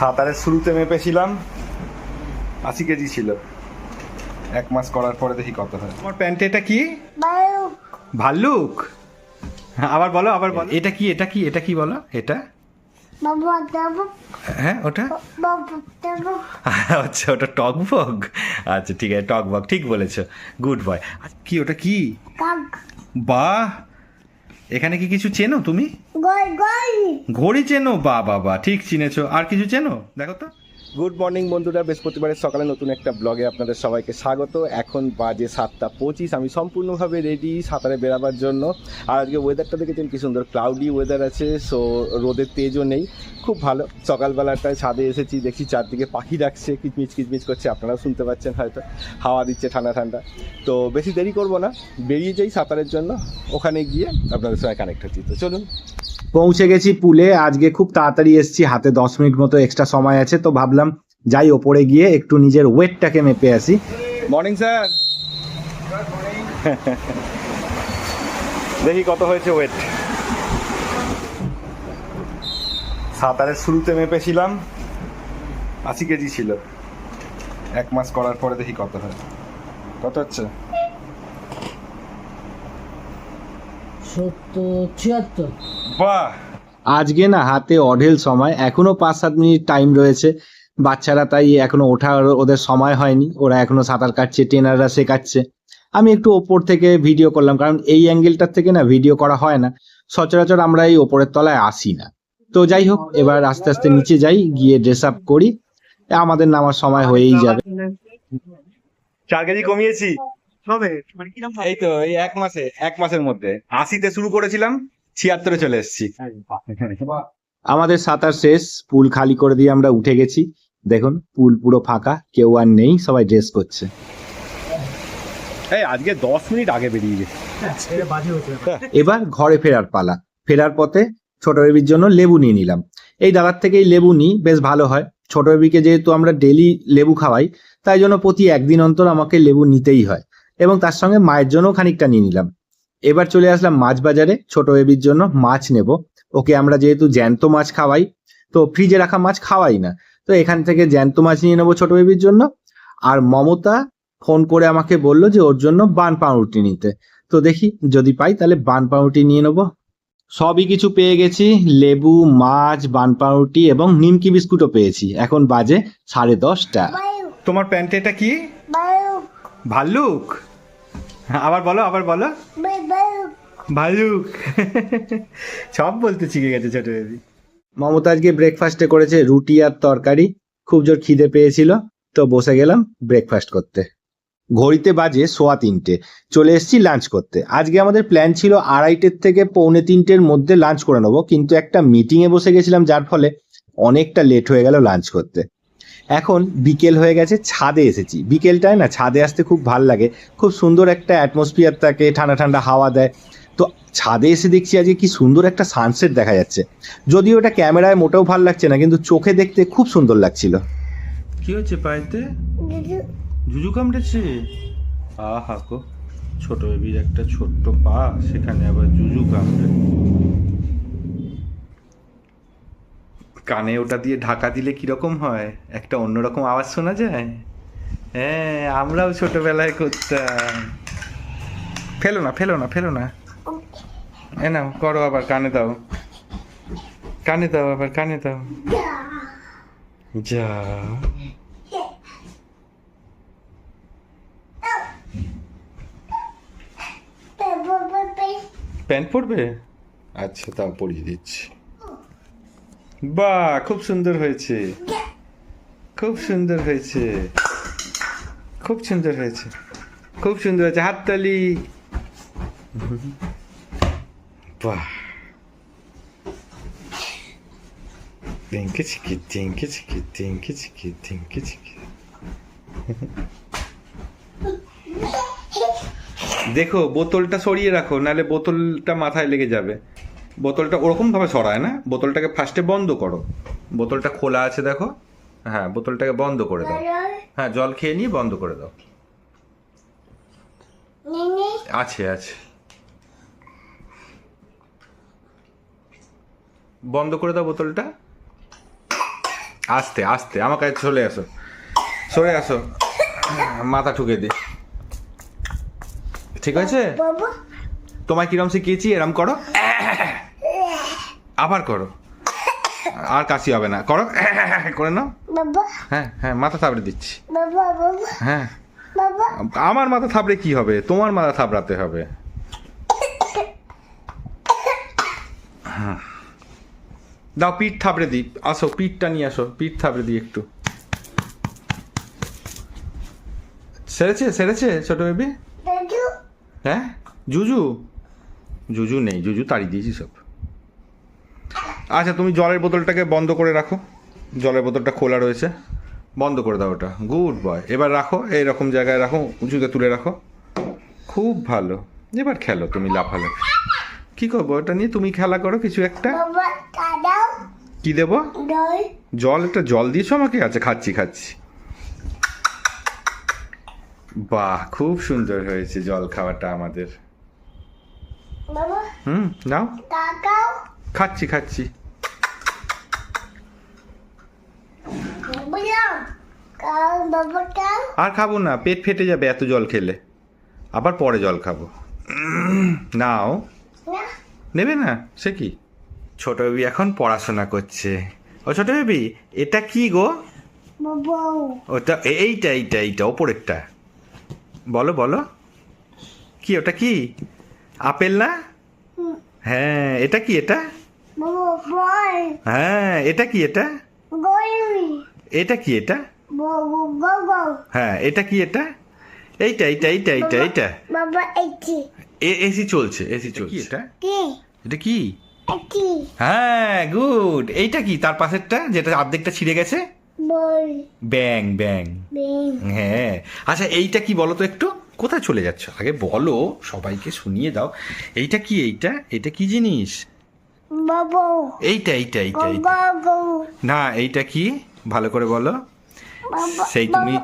সাঁতারের শুরুতে মেপেছিলাম আশি কেজি ছিল। এক মাস করার পরে দেখি কত হয়। তোমার প্যান্টে এটা কি? ভাল্লুক। হ্যাঁ, আবার বলো আবার বলো। এটা কি এটা কি এটা কি বলো? এটা? হ্যাঁ ওটা? আচ্ছা ওটা টক বগ আচ্ছা ঠিক আছে টক বগ ঠিক বলেছ। Good boy. কি ওটা কি? বাহ! এখানে কি কিছু চেনো তুমি? ঘড়ি চেনো? বা বাবা ঠিক চিনেছো। আর কিছু চেনো? দেখো তো। গুড মর্নিং বন্ধুরা। বৃহস্পতিবারের সকালে নতুন একটা ব্লগে আপনাদের সবাইকে স্বাগত। এখন বাজে সাতটা পঁচিশ। আমি সম্পূর্ণভাবে রেডি সাঁতারে বেরাবার জন্য। আর আজকে ওয়েদারটা দেখেছেন কি সুন্দর? ক্লাউডি ওয়েদার আছে সো রোদের তেজও নেই। খুব ভালো। সকালবেলাটায় ছাদে এসেছি, দেখছি চারদিকে পাখি ডাকছে, কিচমিচ কিচমিচ করছে। আপনারাও শুনতে পাচ্ছেন হয়তো। হাওয়া দিচ্ছে ঠান্ডা ঠান্ডা। তো বেশি দেরি করব না। বেরিয়ে যাই সাঁতারের জন্য। ওখানে গিয়ে আপনাদের সঙ্গে কানেক্ট হচ্ছি। তো চলুন। পৌঁছে গেছি পুলে। আজকে খুব তাড়াতাড়ি এসেছি হাতে দশ মিনিট মতো এক্সট্রা সময় আছে তো ভাবলাম যাই ওপরে গিয়ে একটু নিজের ওয়েটটাকে মেপে আসি। মর্নিং স্যার দেখি কত হয়েছে ওয়েট সাঁতারের শুরুতে মেপেছিলাম আশি কেজি ছিল। এক মাস করার পরে দেখি কত হয়। কত হচ্ছে? সত্তর ছিয়াত্তর। বাহ। আজকে না হাতে অঢেল সময় এখনও পাঁচ সাত মিনিট টাইম রয়েছে। বাচ্চারা তাই এখনও ওঠার ওদের সময় হয়নি ওরা এখনও সাঁতার কাটছে ট্রেনাররা শেখাচ্ছে। আমি একটু ওপর থেকে ভিডিও করলাম কারণ এই অ্যাঙ্গেলটার থেকে না ভিডিও করা হয় না। সচরাচর আমরা এই ওপরের তলায় আসি না। তো যাই হোক এবার আস্তে আস্তে নিচে যাই গিয়ে ড্রেস আপ করি। আমাদের নামার সময় হয়েই যাবে। চার কেজি কমিয়েছি। হবে মানে এই তো এই এক মাসে এক মাসের মধ্যে। আশিতে শুরু করেছিলাম ছিয়াত্তরে চলে এসেছি। আমাদের সাঁতার শেষ পুল খালি করে দিয়ে আমরা উঠে গেছি। দেখুন পুল পুরো ফাঁকা কেউ আর নেই সবাই ড্রেস করছে। এই আজকে দশ মিনিট আগে বেরিয়ে গেছি। এটা বাজে হচ্ছে এবার ঘরে ফেরার পালা। ফেরার পথে ছোট বেবির জন্য লেবু নিয়ে নিলাম। এই দাদার থেকেই লেবু নিই বেশ ভালো হয়। ছোট বেবিকে যেহেতু আমরা ডেলি লেবু খাওয়াই তাই জন্য প্রতি একদিন অন্তর আমাকে লেবু নিতেই হয়। এবং তার সঙ্গে মায়ের জন্য খানিকটা নিয়ে নিলাম। এবার চলে আসলাম মাছ বাজারে ছোট বেবির জন্য মাছ নেব। ওকে আমরা যেহেতু জ্যান্ত মাছ খাওয়াই তো ফ্রিজে রাখা মাছ খাওয়াই না। তো এখান থেকে জ্যান্ত মাছ নিয়ে নেব ছোট বেবির জন্য। আর মমতা ফোন করে আমাকে বলল যে ওর জন্য বান পাউরুটি নিতে। তো দেখি যদি পাই তাহলে বান পাউরুটি নিয়ে নেব। সবই কিছু পেয়ে গেছি লেবু মাছ বান পাউরুটি এবং নিমকি বিস্কুটও পেয়েছি। এখন বাজে সাড়ে দশটা। তোমার প্যান্টে এটা কি ভাল্লুক? হ্যাঁ, আবার বলো আবার বলো। ভাল্লুক সব বলতে শিখে গেছে ছোট বেবি মমতা আজকে ব্রেকফাস্টে করেছে রুটি আর তরকারি। খুব জোর খিদে পেয়েছিল, তো বসে গেলাম ব্রেকফাস্ট করতে। ঘড়িতে বাজে সোয়া তিনটে। চলে এসেছি লাঞ্চ করতে। আজকে আমাদের প্ল্যান ছিল আড়াইটের থেকে পৌনে তিনটের মধ্যে লাঞ্চ করে নেব, কিন্তু একটা মিটিংয়ে বসে গেছিলাম, যার ফলে অনেকটা লেট হয়ে গেল লাঞ্চ করতে। এখন বিকেল হয়ে গেছে, ছাদে এসেছি। বিকেলটায় না, ছাদে আসতে খুব ভালো লাগে। খুব সুন্দর একটা অ্যাটমসফিয়ার থাকে, ঠান্ডা ঠান্ডা হাওয়া দেয়। ছাদে এসে দেখছি আজকে কি সুন্দর একটা সানসেট দেখা যাচ্ছে। যদিও এটা ক্যামেরায় মোটেও ভালো লাগছে না কিন্তু চোখে দেখতে খুব সুন্দর লাগছিল। কি হচ্ছে পায়েতে? জুজু কামড়েছে? আহা গো ছোট বেবির একটা ছোট্ট পা সেখানে আবার জুজু কামড়ে। কানে ওটা দিয়ে ঢাকা দিলে কীরকম হয়? একটা অন্যরকম আওয়াজ শোনা যায়? হ্যাঁ আমরাও ছোটবেলায় করতাম। ফেলো না ফেলো না ফেলো না। এ নাও করো আবার কানে দাও। কানে দাও আবার কানে দাও। যা। প্যান্ট পরবে? আচ্ছা তাও পরিয়ে দিচ্ছি। বাহ খুব সুন্দর হয়েছে। খুব সুন্দর হয়েছে। খুব সুন্দর হয়েছে। খুব সুন্দর হয়েছে। হাততালি। বাহ টিঙ্কি চিকি টিঙ্কি চিকি টিঙ্কি চিকি টিঙ্কি চিকি দেখো বোতলটা সরিয়ে রাখো নাহলে বোতলটা মাথায় লেগে যাবে। বোতলটা ওরকম ভাবে সরায় না বোতলটাকে ফার্স্টে বন্ধ করো। বোতলটা খোলা আছে দেখো। হ্যাঁ বোতলটাকে বন্ধ করে দাও। হ্যাঁ জল খেয়ে নিয়ে বন্ধ করে দাও। আছে আছে। বন্ধ করে দাও বোতলটা। আস্তে আস্তে আমার কাছে চলে আসো। সরে আসো। মাথা ঠুকে দি। ঠিক আছে? তোমায় কিরম শিখিয়েছি এরম করো। আবার করো। আর কাশি হবে না। করো। করে নাও। হ্যাঁ হ্যাঁ মাথা থাবড়ে দিচ্ছি। হ্যাঁ। আমার মাথা থাবড়ে কি হবে? তোমার মাথা থাবড়াতে হবে। হ্যাঁ। দাও পিঠ থাবড়ে দিই। আসো পিঠটা নিয়ে আসো পিঠ থাবড়ে দিই একটু। সেরেছে সেরেছে ছোট বেবি? হ্যাঁ? জুজু? জুজু নেই জুজু তাড়িয়ে দিয়েছি সব। আচ্ছা তুমি জলের বোতলটাকে বন্ধ করে রাখো। জলের বোতলটা খোলা রয়েছে। বন্ধ করে দাও ওটা। Good boy. এবার রাখো এইরকম জায়গায় রাখো উঁচুতে তুলে রাখো। খুব ভালো। এবার খেলো তুমি লাফালাফি। কি করব ওটা নিয়ে তুমি খেলা করো কিছু একটা? কি দেবো? জল একটা জল দিয়েছ আমাকে? আচ্ছা খাচ্ছি খাচ্ছি। বাহ খুব সুন্দর হয়েছে জল খাওয়াটা আমাদের। হুম নাও। খাচ্ছি খাচ্ছি। আর খাব না পেট ফেটে যাবে এত জল খেলে। আবার পরে জল খাব। নাও। নেবে না? সে কি? ছোট বেবি এখন পড়াশোনা করছে। ও ছোট বেবি এটা কি গো? ওটা এইটা এইটা এইটা ওপরেরটা। বলো বলো। কি ওটা কি? আপেল না? হ্যাঁ এটা কি এটা? হ্যাঁ এটা কি এটা? এটা কি এটা? হ্যাঁ এটা কি এটা? এইটা এইটা এইটা এইটা এইটা। এসি চলছে এসি চলছে। এটা? কি? এটা কি? হ্যাঁ গুড এইটা কি? তার পাশেরটা যেটা অর্ধেকটা ছিঁড়ে গেছে? ব্যাং ব্যাং। হ্যাঁ। আচ্ছা এইটা কি বলো তো একটু? কোথায় চলে যাচ্ছ? আগে বলো সবাইকে শুনিয়ে দাও। এইটা কি এইটা? এটা কি জিনিস? বাবা। এইটা এইটা এইটা এইটা। না এইটা কি? ভালো করে বলো। সেই তুমি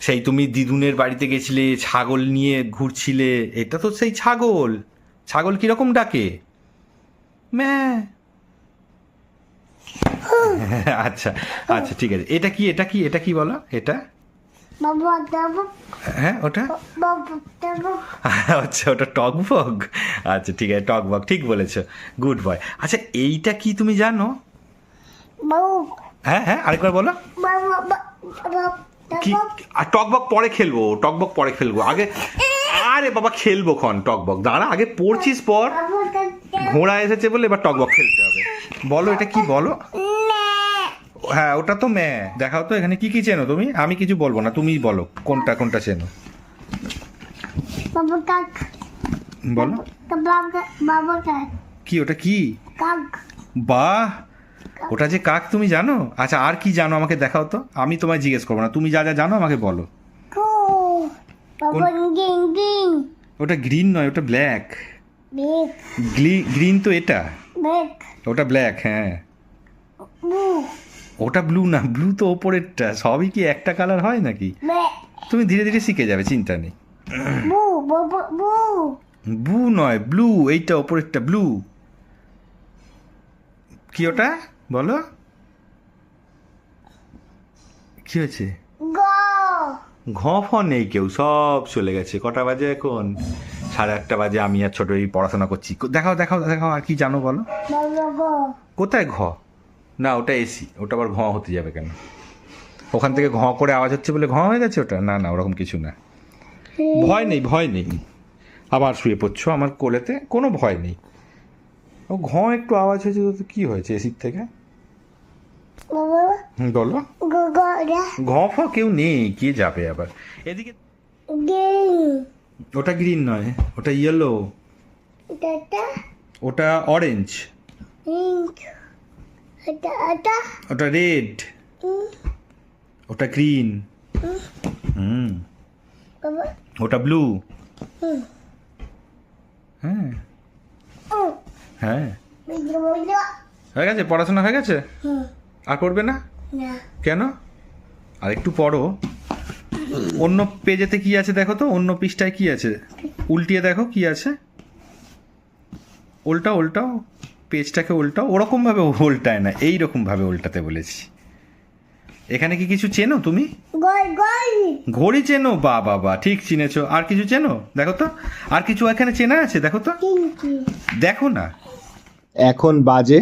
সেই তুমি দিদুনের বাড়িতে গেছিলে ছাগল নিয়ে ঘুরছিলে। এটা তো সেই ছাগল। ছাগল কীরকম ডাকে? ম্যা। আচ্ছা আচ্ছা ঠিক আছে। এটা কি এটা কি এটা কি বলো? এটা? হ্যাঁ ওটা? আচ্ছা ওটা টক বগ আচ্ছা ঠিক আছে টক বগ ঠিক বলেছ। Good boy. আচ্ছা এইটা কি তুমি জানো? হ্যাঁ হ্যাঁ আরেকবার বলো। কি আর টক বক পরে খেলব টক বক পরে খেলব। আগে আরে বাবা খেলব খন টক বক। দাঁড়া আগে পড়ছিস পর। ঘোড়া এসেছে বলে এবার টক বক খেলতে হবে। বলো এটা কি বলো? হ্যাঁ ওটা তো ম্যা। দেখাও তো এখানে কি কি চেনো তুমি? আমি কিছু বলব না তুমিই বলো কোনটা কোনটা চেনো? বলো। কি ওটা কি? বাহ! ওটা যে কাক তুমি জানো? আচ্ছা আর কি জানো আমাকে দেখাও তো? আমি তোমায় জিজ্ঞেস করব না তুমি যা যা জানো আমাকে বলো। ওটা গ্রিন নয় ওটা ব্ল্যাক। গ্রিন তো এটা? ওটা ব্ল্যাক হ্যাঁ। ওটা ব্লু না ব্লু তো ওপরেরটা সবই কি একটা কালার হয় নাকি? তুমি ধীরে ধীরে শিখে যাবে চিন্তা নেই। ব্লু নয় ব্লু এইটা ওপরেরটা ব্লু কি ওটা? বলো। কি হয়েছে? ঘ ফ নেই কেউ সব চলে গেছে কটা বাজে এখন? সাড়ে আটটা বাজে আমি আর ছোট এই পড়াশোনা করছি দেখাও দেখাও দেখাও আর কি জানো বলো কোথায় ঘ না ওটা এসি ওটা আবার ঘ হতে যাবে কেন ওখান থেকে ঘ করে আওয়াজ হচ্ছে বলে ঘ হয়ে গেছে ওটা না না ওরকম কিছু না ভয় নেই ভয় নেই আবার শুয়ে পড়ছো আমার কোলেতে কোনো ভয় নেই ও ঘ একটু আওয়াজ হয়েছে তো কি হয়েছে এসির থেকে বলো ঘ ফ কেউ নেই কে যাবে আবার এদিকে ওটা গ্রিন নয় ওটা ইয়েলো ওটা অরেঞ্জ ওটা রেড ওটা গ্রিন হুম। ওটা ব্লু হ্যাঁ। হ্যাঁ। হয়ে গেছে? পড়াশোনা হয়ে গেছে? আর না? না। কেন? আর একটু পড়ো। অন্য পেজেতে কি আছে দেখো তো? অন্য পৃষ্ঠায় কি আছে? উল্টিয়ে দেখো কি আছে? উল্টা উল্টাও। পেজটাকে উল্টাও। ওরকম ভাবে উল্টায় না এই রকম ভাবে উল্টাতে বলেছি। এখানে কি কিছু চেনো তুমি? ঘড়ি চেনো? বা বাবা ঠিক চিনেছো। আর কিছু চেনো? দেখো তো। আর কিছু এখানে চেনা আছে? দেখো তো। দেখো না। এখন বাজে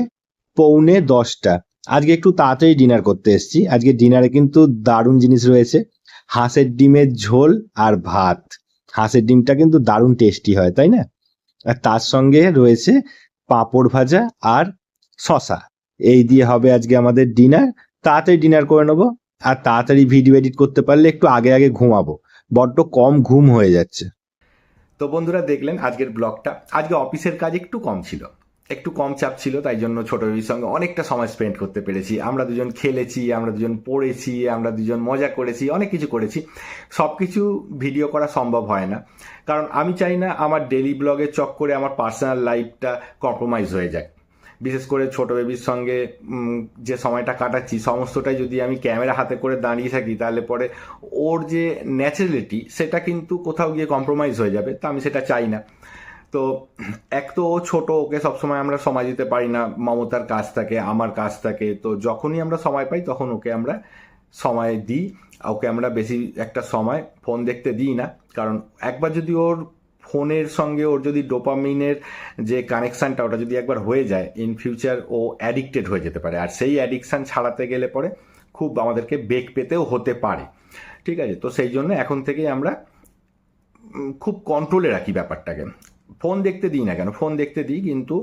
পৌনে দশটা। আজকে একটু তাড়াতাড়ি ডিনার করতে এসেছি। আজকে ডিনারে কিন্তু দারুণ জিনিস রয়েছে। হাঁসের ডিমের ঝোল আর ভাত। হাঁসের ডিমটা কিন্তু দারুণ টেস্টি হয়, তাই না? আর তার সঙ্গে রয়েছে পাঁপড় ভাজা আর শশা এই দিয়ে হবে আজকে আমাদের ডিনার তাড়াতাড়ি ডিনার করে নেব আর তাড়াতাড়ি ভিডিও এডিট করতে পারলে একটু আগে আগে ঘুমাবো। বড্ড কম ঘুম হয়ে যাচ্ছে। তো বন্ধুরা দেখলেন আজকের ব্লগটা আজকে অফিসের কাজ একটু কম ছিল। একটু কম চাপ ছিল, তাই জন্য ছোট বেবির সঙ্গে অনেকটা সময় স্পেন্ড করতে পেরেছি। আমরা দুজন খেলেছি, আমরা দুজন পড়েছি, আমরা দুজন মজা করেছি, অনেক কিছু করেছি। সব কিছু ভিডিও করা সম্ভব হয় না। কারণ আমি চাই না আমার ডেলি ব্লগের চক্করে আমার পার্সোনাল লাইফটা কম্প্রোমাইজ হয়ে যায় বিশেষ করে ছোট বেবির সঙ্গে যে সময়টা কাটাচ্ছি, সমস্তটাই যদি আমি ক্যামেরা হাতে করে দাঁড়িয়ে থাকি, তাহলে পরে ওর যে ন্যাচারালিটি সেটা কিন্তু কোথাও গিয়ে কম্প্রোমাইজ হয়ে যাবে। তা আমি সেটা চাই না। তো এক তো ও ছোট, ওকে সবসময় আমরা সময় দিতে পারি না, মমতার কাজ থাকে, আমার কাজ থাকে। তো যখনই আমরা সময় পাই, তখন ওকে আমরা সময় দিই। ওকে আমরা বেশি একটা সময় ফোন দেখতে দিই না। কারণ একবার যদি ওর ফোনের সঙ্গে ওর যদি ডোপামিনের যে কানেকশানটা ওটা যদি একবার হয়ে যায় ইন ফিউচার ও অ্যাডিক্টেড হয়ে যেতে পারে। আর সেই অ্যাডিকশান ছাড়াতে গেলে পরে খুব আমাদেরকে বেগ পেতেও হতে পারে। ঠিক আছে? তো সেই জন্য এখন থেকেই আমরা খুব কন্ট্রোলে রাখি ব্যাপারটাকে। ফোন দেখতে দিই না কেন? ফোন দেখতে দিই কিন্তু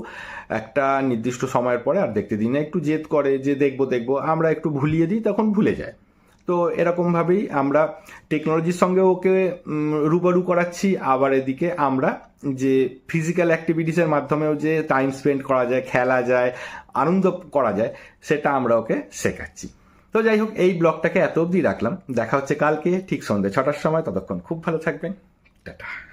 একটা নির্দিষ্ট সময়ের পরে আর দেখতে দিই না। একটু জেদ করে যে দেখব দেখব, আমরা একটু ভুলিয়ে দিই, তখন ভুলে যায়। তো এরকমভাবেই আমরা টেকনোলজির সঙ্গে ওকে রুবারু করাচ্ছি। আবার এদিকে আমরা যে ফিজিক্যাল অ্যাক্টিভিটিসের মাধ্যমেও যে টাইম স্পেন্ড করা যায়, খেলা যায়, আনন্দ করা যায়, সেটা আমরা ওকে শেখাচ্ছি। তো যাই হোক, এই ব্লগটাকে এত অবধি রাখলাম। দেখা হচ্ছে কালকে, ঠিক সন্ধ্যে ছটার সময়। ততক্ষণ খুব ভালো থাকবেন। টাটা।